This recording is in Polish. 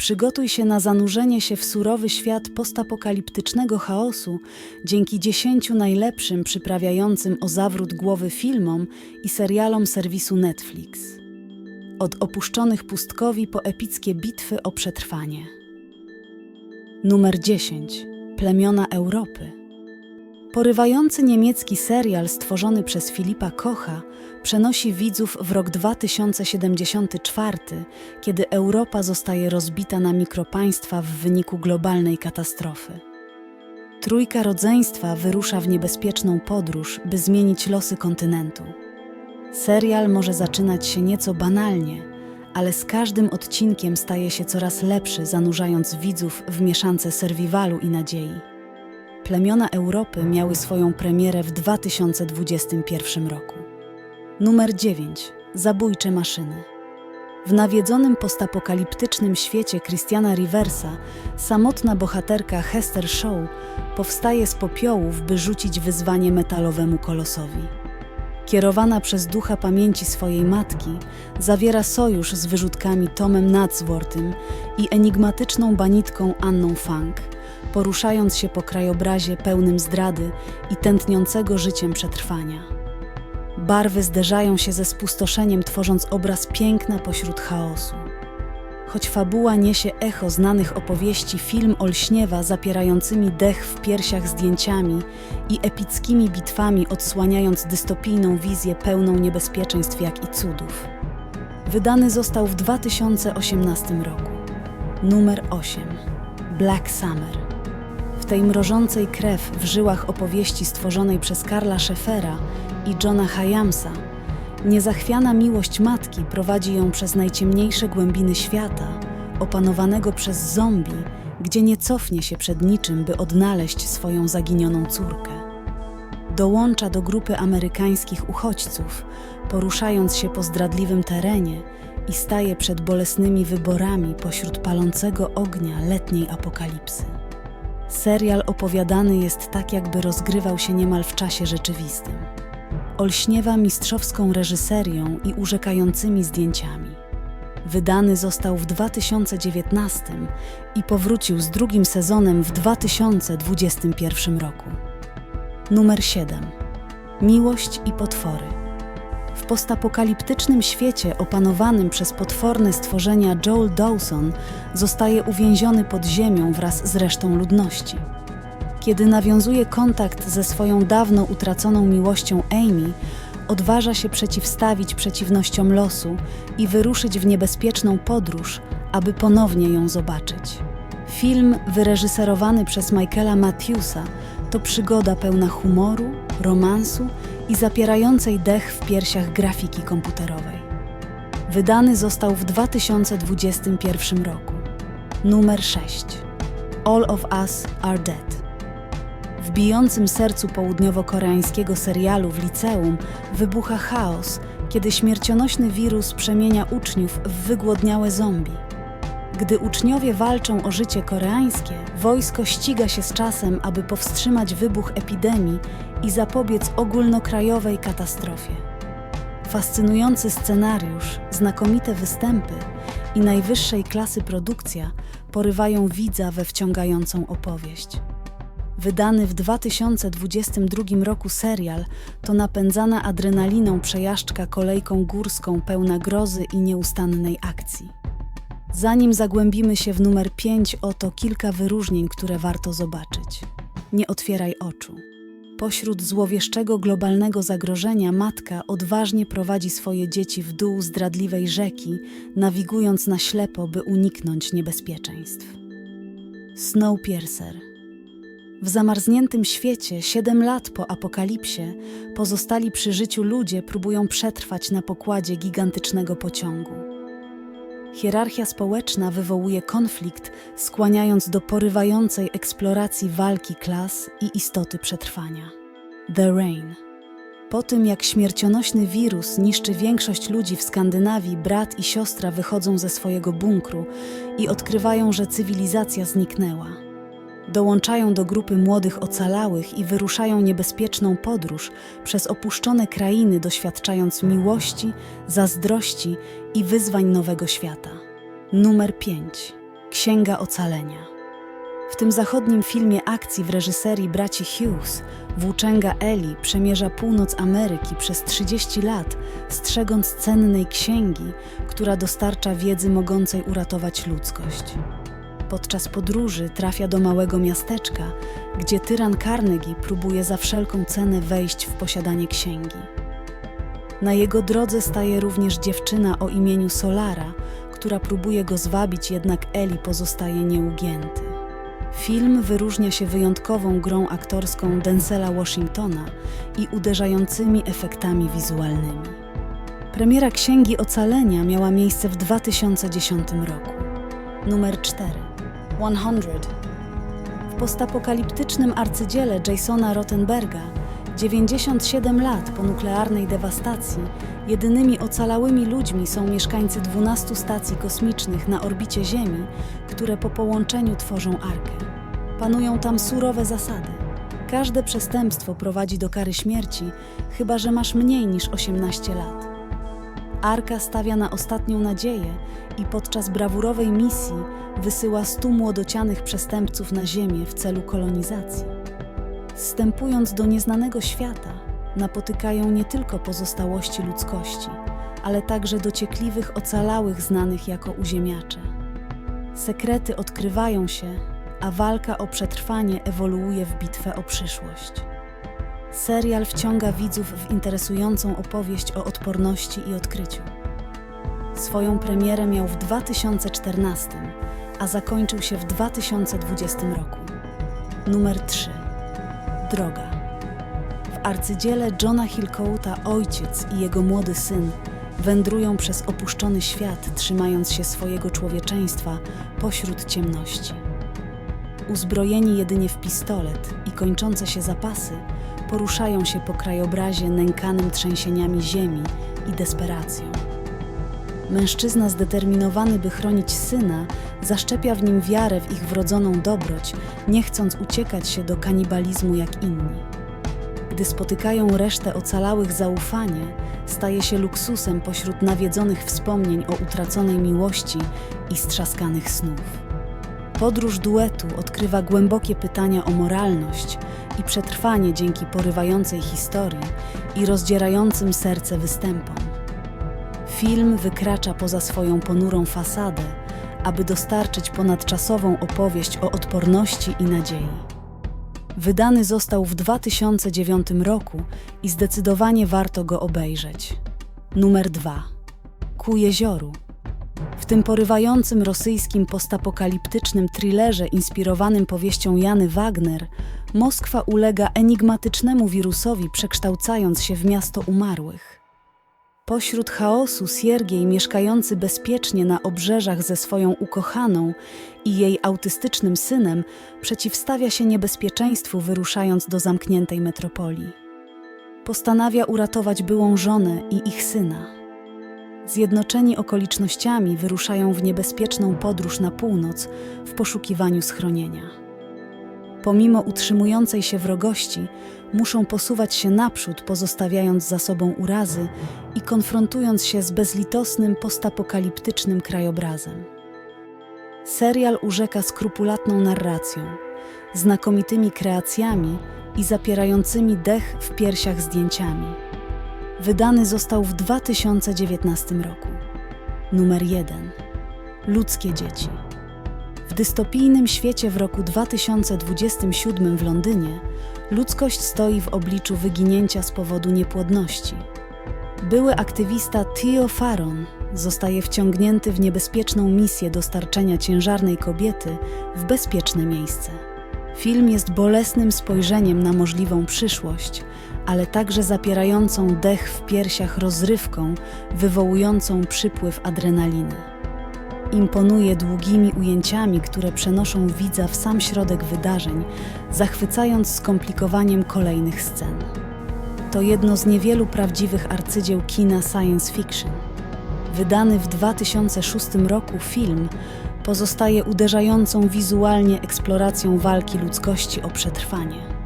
Przygotuj się na zanurzenie się w surowy świat postapokaliptycznego chaosu dzięki dziesięciu najlepszym przyprawiającym o zawrót głowy filmom i serialom serwisu Netflix. Od opuszczonych pustkowi po epickie bitwy o przetrwanie. Numer 10. Plemiona Europy. Porywający niemiecki serial stworzony przez Filipa Kocha przenosi widzów w rok 2074, kiedy Europa zostaje rozbita na mikropaństwa w wyniku globalnej katastrofy. Trójka rodzeństwa wyrusza w niebezpieczną podróż, by zmienić losy kontynentu. Serial może zaczynać się nieco banalnie, ale z każdym odcinkiem staje się coraz lepszy, zanurzając widzów w mieszance serwiwalu i nadziei. Plemiona Europy miały swoją premierę w 2021 roku. Numer 9. Zabójcze maszyny. W nawiedzonym postapokaliptycznym świecie Christiana Riversa samotna bohaterka Hester Shaw powstaje z popiołów, by rzucić wyzwanie metalowemu kolosowi. Kierowana przez ducha pamięci swojej matki, zawiera sojusz z wyrzutkami Tomem Nadsworthym i enigmatyczną banitką Anną Funk, poruszając się po krajobrazie pełnym zdrady i tętniącego życiem przetrwania. Barwy zderzają się ze spustoszeniem, tworząc obraz piękna pośród chaosu. Choć fabuła niesie echo znanych opowieści, film olśniewa zapierającymi dech w piersiach zdjęciami i epickimi bitwami, odsłaniając dystopijną wizję pełną niebezpieczeństw jak i cudów. Wydany został w 2018 roku. Numer 8. Black Summer. Tej mrożącej krew w żyłach opowieści stworzonej przez Karla Scheffera i Johna Hyamsa Niezachwiana miłość matki prowadzi ją przez najciemniejsze głębiny świata, opanowanego przez zombie, gdzie nie cofnie się przed niczym, by odnaleźć swoją zaginioną córkę. Dołącza do grupy amerykańskich uchodźców, poruszając się po zdradliwym terenie i staje przed bolesnymi wyborami pośród palącego ognia letniej apokalipsy. Serial opowiadany jest tak, jakby rozgrywał się niemal w czasie rzeczywistym olśniewa mistrzowską reżyserią i urzekającymi zdjęciami. Wydany został w 2019 i powrócił z drugim sezonem w 2021 roku. Numer 7. Miłość i potwory. W postapokaliptycznym świecie opanowanym przez potworne stworzenia Joel Dawson zostaje uwięziony pod ziemią wraz z resztą ludności. Kiedy nawiązuje kontakt ze swoją dawno utraconą miłością Amy, odważa się przeciwstawić przeciwnościom losu i wyruszyć w niebezpieczną podróż, aby ponownie ją zobaczyć. Film wyreżyserowany przez Michaela Matthewsa to przygoda pełna humoru, romansu i zapierającej dech w piersiach grafiki komputerowej. Wydany został w 2021 roku. Numer 6. All of Us Are Dead. W bijącym sercu południowo-koreańskiego serialu w liceum wybucha chaos, kiedy śmiercionośny wirus przemienia uczniów w wygłodniałe zombie. Gdy uczniowie walczą o życie koreańskie, wojsko ściga się z czasem, aby powstrzymać wybuch epidemii i zapobiec ogólnokrajowej katastrofie. Fascynujący scenariusz, znakomite występy i najwyższej klasy produkcja porywają widza we wciągającą opowieść. Wydany w 2022 roku serial to napędzana adrenaliną przejażdżka kolejką górską pełna grozy i nieustannej akcji. Zanim zagłębimy się w numer 5, oto kilka wyróżnień, które warto zobaczyć. Nie otwieraj oczu. Pośród złowieszczego globalnego zagrożenia matka odważnie prowadzi swoje dzieci w dół zdradliwej rzeki, nawigując na ślepo, by uniknąć niebezpieczeństw. Snowpiercer w zamarzniętym świecie, siedem lat po apokalipsie, pozostali przy życiu ludzie próbują przetrwać na pokładzie gigantycznego pociągu. Hierarchia społeczna wywołuje konflikt, skłaniając do porywającej eksploracji walki klas i istoty przetrwania. The Rain. Po tym, jak śmiercionośny wirus niszczy większość ludzi w Skandynawii, brat i siostra wychodzą ze swojego bunkru i odkrywają, że cywilizacja zniknęła. Dołączają do grupy młodych ocalałych i wyruszają niebezpieczną podróż przez opuszczone krainy, doświadczając miłości, zazdrości i wyzwań nowego świata. Numer 5. Księga Ocalenia. W tym zachodnim filmie akcji w reżyserii braci Hughes włóczęga Eli przemierza północ Ameryki przez 30 lat, strzegąc cennej księgi, która dostarcza wiedzy mogącej uratować ludzkość. Podczas podróży trafia do małego miasteczka, gdzie tyran Carnegie próbuje za wszelką cenę wejść w posiadanie księgi. Na jego drodze staje również dziewczyna o imieniu Solara, która próbuje go zwabić, jednak Eli pozostaje nieugięty. Film wyróżnia się wyjątkową grą aktorską Denzela Washingtona i uderzającymi efektami wizualnymi. Premiera Księgi Ocalenia miała miejsce w 2010 roku. Numer 4. 100. W postapokaliptycznym arcydziele Jasona Rottenberga 97 lat po nuklearnej dewastacji jedynymi ocalałymi ludźmi są mieszkańcy 12 stacji kosmicznych na orbicie Ziemi, które po połączeniu tworzą arkę. Panują tam surowe zasady. Każde przestępstwo prowadzi do kary śmierci, chyba że masz mniej niż 18 lat. Arka stawia na ostatnią nadzieję i podczas brawurowej misji wysyła stu młodocianych przestępców na Ziemię w celu kolonizacji. Wstępując do nieznanego świata, napotykają nie tylko pozostałości ludzkości, ale także dociekliwych ocalałych znanych jako uziemiacze. Sekrety odkrywają się, a walka o przetrwanie ewoluuje w bitwę o przyszłość. Serial wciąga widzów w interesującą opowieść o odporności i odkryciu. Swoją premierę miał w 2014, a zakończył się w 2020 roku. Numer 3. Droga. W arcydziele Johna Hillcoata ojciec i jego młody syn wędrują przez opuszczony świat, trzymając się swojego człowieczeństwa pośród ciemności. Uzbrojeni jedynie w pistolet i kończące się zapasy, poruszają się po krajobrazie nękanym trzęsieniami ziemi i desperacją. Mężczyzna zdeterminowany, by chronić syna, zaszczepia w nim wiarę w ich wrodzoną dobroć, nie chcąc uciekać się do kanibalizmu jak inni. Gdy spotykają resztę ocalałych zaufanie, staje się luksusem pośród nawiedzonych wspomnień o utraconej miłości i strzaskanych snów. Podróż duetu odkrywa głębokie pytania o moralność i przetrwanie dzięki porywającej historii i rozdzierającym serce występom. Film wykracza poza swoją ponurą fasadę, aby dostarczyć ponadczasową opowieść o odporności i nadziei. Wydany został w 2009 roku i zdecydowanie warto go obejrzeć. Numer 2. Ku jezioru. W tym porywającym rosyjskim postapokaliptycznym thrillerze inspirowanym powieścią Jany Wagner, Moskwa ulega enigmatycznemu wirusowi, przekształcając się w miasto umarłych. Pośród chaosu Siergiej, mieszkający bezpiecznie na obrzeżach ze swoją ukochaną i jej autystycznym synem, przeciwstawia się niebezpieczeństwu, wyruszając do zamkniętej metropolii. Postanawia uratować byłą żonę i ich syna. Zjednoczeni okolicznościami wyruszają w niebezpieczną podróż na północ w poszukiwaniu schronienia. Pomimo utrzymującej się wrogości, muszą posuwać się naprzód, pozostawiając za sobą urazy i konfrontując się z bezlitosnym, postapokaliptycznym krajobrazem. Serial urzeka skrupulatną narracją, znakomitymi kreacjami i zapierającymi dech w piersiach zdjęciami. Wydany został w 2019 roku. Numer 1. Ludzkie dzieci. Dystopijnym świecie w roku 2027 w Londynie ludzkość stoi w obliczu wyginięcia z powodu niepłodności. Były aktywista Theo Faron zostaje wciągnięty w niebezpieczną misję dostarczenia ciężarnej kobiety w bezpieczne miejsce. Film jest bolesnym spojrzeniem na możliwą przyszłość, ale także zapierającą dech w piersiach rozrywką, wywołującą przypływ adrenaliny. Imponuje długimi ujęciami, które przenoszą widza w sam środek wydarzeń, zachwycając skomplikowaniem kolejnych scen. To jedno z niewielu prawdziwych arcydzieł kina science fiction. Wydany w 2006 roku film pozostaje uderzającą wizualnie eksploracją walki ludzkości o przetrwanie.